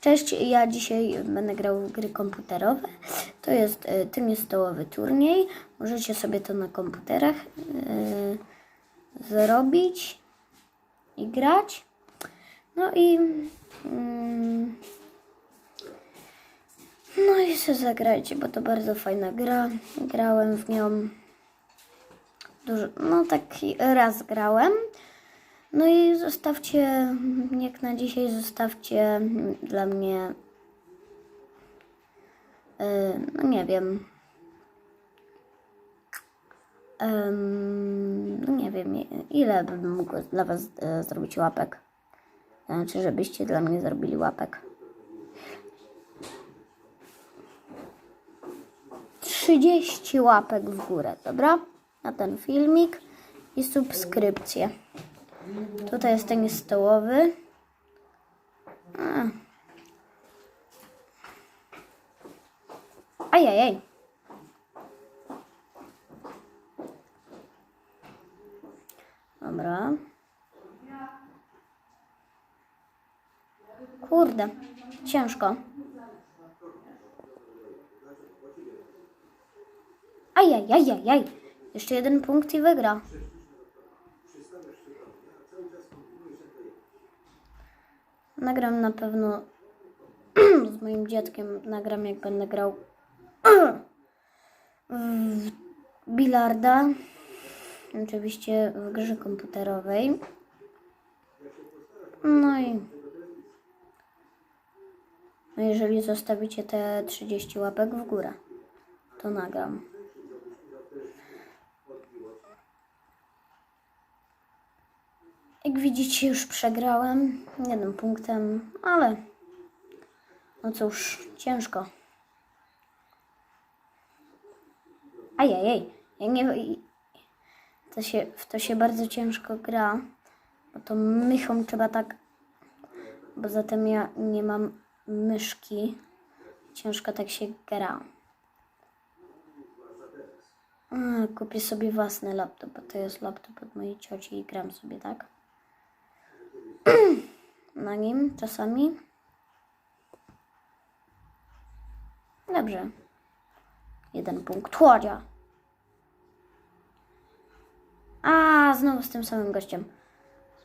Cześć, ja dzisiaj będę grał w gry komputerowe. To jest e, tennistołowy turniej. Możecie sobie to na komputerach e, zrobić i grać. No i mm, no i sobie zagrajcie, bo to bardzo fajna gra. Grałem w nią dużo, no taki raz grałem. No i zostawcie, jak na dzisiaj, zostawcie dla mnie, e, no nie wiem, Em, no nie wiem, ile bym mógł dla Was e, zrobić łapek. Znaczy, żebyście dla mnie zrobili łapek. 30 łapek w górę, dobra? Na ten filmik i subskrypcję. Tutaj jest tenis stołowy. A. Ajajaj. Dobra. Kurde, ciężko. Ajajajajaj. Jeszcze jeden punkt i wygra. Nagram na pewno z moim dziadkiem. Nagram jak będę grał w bilarda. Oczywiście w grze komputerowej. No i no jeżeli zostawicie te 30 łapek w górę, to nagram. Jak widzicie, już przegrałem jednym punktem, ale no cóż, ciężko. Ajajaj, ja nie. To się, w to się bardzo ciężko gra, bo to mychą trzeba tak. Bo zatem ja nie mam myszki. Ciężko tak się gra. A, kupię sobie własny laptop, bo to jest laptop od mojej cioci i gram sobie tak na nim czasami. Dobrze. Jeden punkt. Chłodzia. A, znowu z tym samym gościem.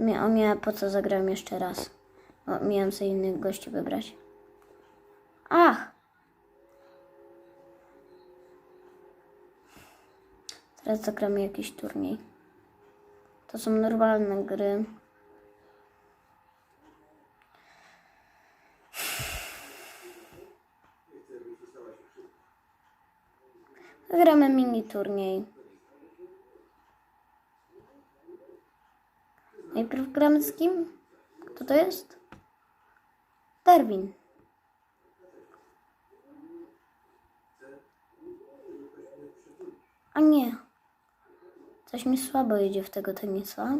Mia- O nie, po co zagrałem jeszcze raz? Miałem sobie innych gości wybrać. Ach! Teraz zagramy jakiś turniej. To są normalne gry. Gramy mini turniej. Najpierw gramy z kim? Kto to jest? Darwin. A nie. Coś mi słabo idzie w tego tenisa.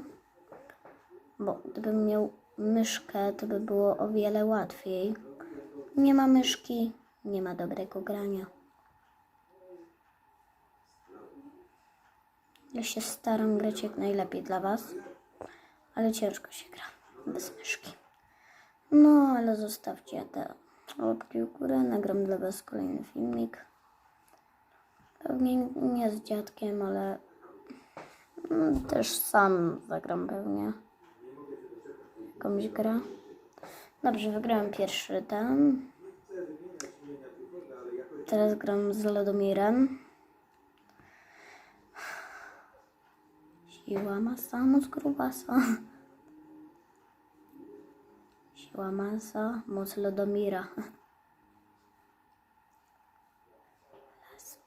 Bo gdybym miał myszkę, to by było o wiele łatwiej. Nie ma myszki, nie ma dobrego grania. Ja się staram grać jak najlepiej dla Was, ale ciężko się gra bez myszki. No, ale zostawcie te łapki w górę, nagram dla Was kolejny filmik. Pewnie nie z dziadkiem, ale mm, też sam zagram pewnie jakąś grę. Dobrze, wygrałem pierwszy ten. Teraz gram z Lodomirem. Siła masa, moc grubasa. Siła masa, moc Lodomira.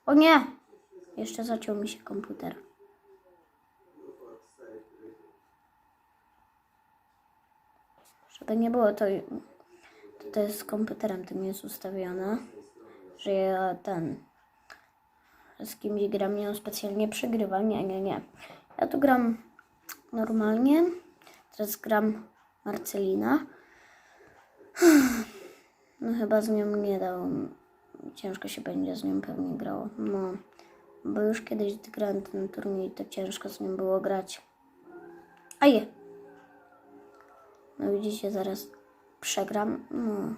O nie! Jeszcze zaciął mi się komputer. Żeby nie było, to, to, to jest z komputerem tym jest ustawione, że ja ten z kimś gram nie specjalnie przegrywa. Nie, nie, nie. Ja tu gram normalnie. Teraz gram Marcelina. No chyba z nią nie dał. Ciężko się będzie z nią pewnie grało. No, bo już kiedyś grałem ten turniej, to ciężko z nią było grać. A je. No widzicie, zaraz przegram, no.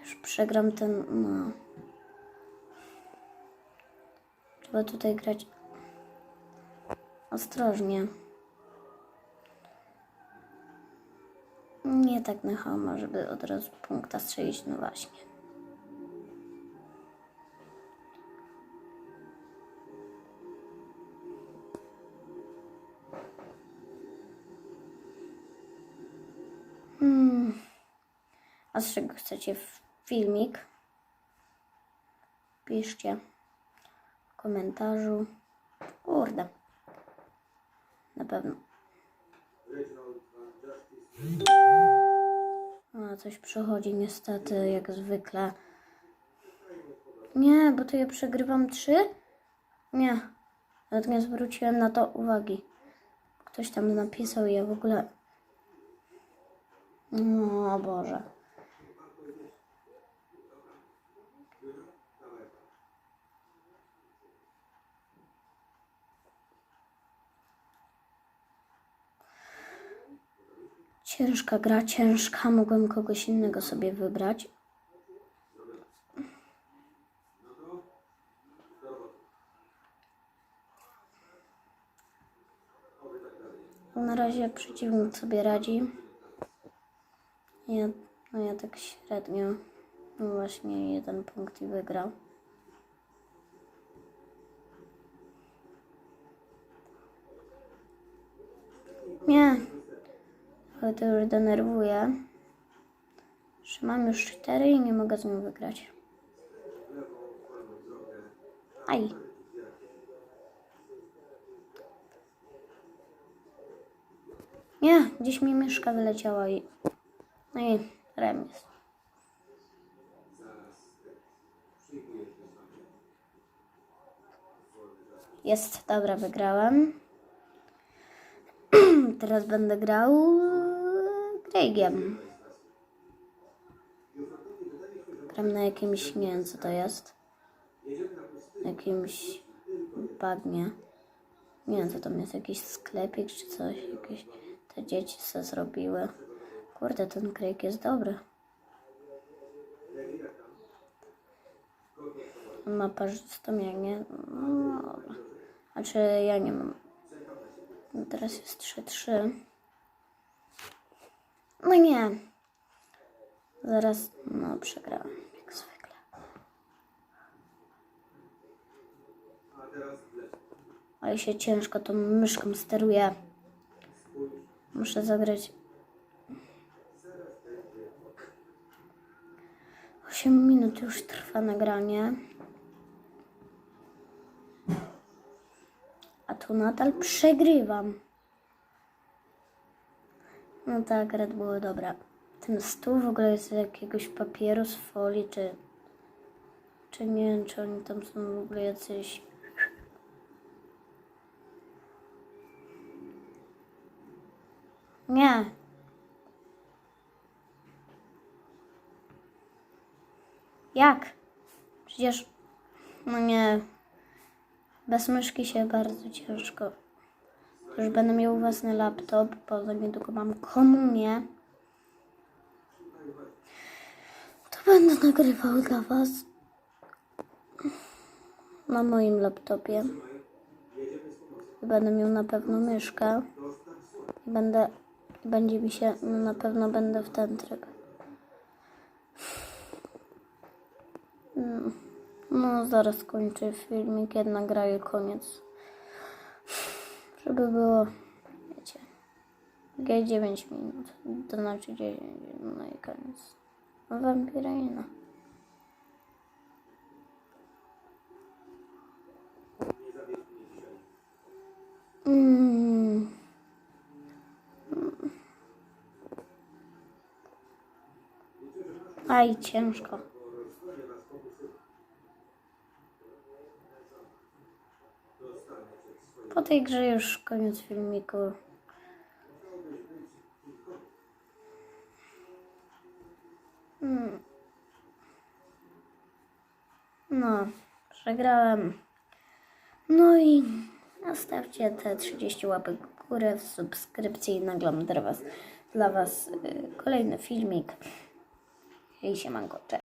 Już przegram ten, no. Trzeba tutaj grać ostrożnie. Nie tak na hama, żeby od razu punkta strzelić, no właśnie. Hmm. A z czego chcecie filmik? Piszcie w komentarzu. Kurde. Na pewno. A, coś przychodzi niestety, jak zwykle. Nie, bo to ja przegrywam trzy? Nie. Nawet nie zwróciłem na to uwagi. Ktoś tam napisał i ja w ogóle... No Boże. Ciężka gra, ciężka. Mogłem kogoś innego sobie wybrać. Na razie przeciwnik sobie radzi. Ja, no ja tak średnio. No właśnie jeden punkt i wygrał. Nie. Ale to już denerwuje. Że mam już cztery i nie mogę z nią wygrać. Aj. Nie, gdzieś mi myszka wyleciała i... No i remis. Jest, dobra, wygrałem. Teraz będę grał Craigiem. Gram na jakimś, nie wiem co to jest. Jakimś bagnie. Nie wiem co tam jest, jakiś sklepik czy coś. Jakieś te dzieci se zrobiły. Kurde, ten Craig jest dobry. Ma parzystą, jak nie? No, dobra. A czy ja nie mam? Teraz jest 3-3. No nie. Zaraz, no przegrałem, jak zwykle. Ale się ciężko tą myszką steruje. Muszę zagrać. 8 minut już trwa nagranie. A tu nadal przegrywam. No tak, Red było dobra. Ten stół w ogóle jest z jakiegoś papieru, z folii, czy... Czy nie wiem, czy oni tam są w ogóle jacyś... Nie. Jak? Przecież... No nie. Bez myszki się bardzo ciężko. Już będę miał własny laptop, bo niedługo mam komunię. To będę nagrywał dla Was na moim laptopie. Będę miał na pewno myszkę. Będę, będzie mi się, na pewno będę w ten tryb. Mm. No, zaraz kończę filmik, jedna gra i koniec. Żeby było, wiecie, G 9 minut, to znaczy 9, no i koniec. Wampiryna. Mm. Aj, ciężko. Tej grze już koniec filmiku. Hmm. No, przegrałem. No i zostawcie te 30 łapek w górę, subskrypcji i nagram dla Was dla Was y, kolejny filmik. Hej, siemanko, cześć.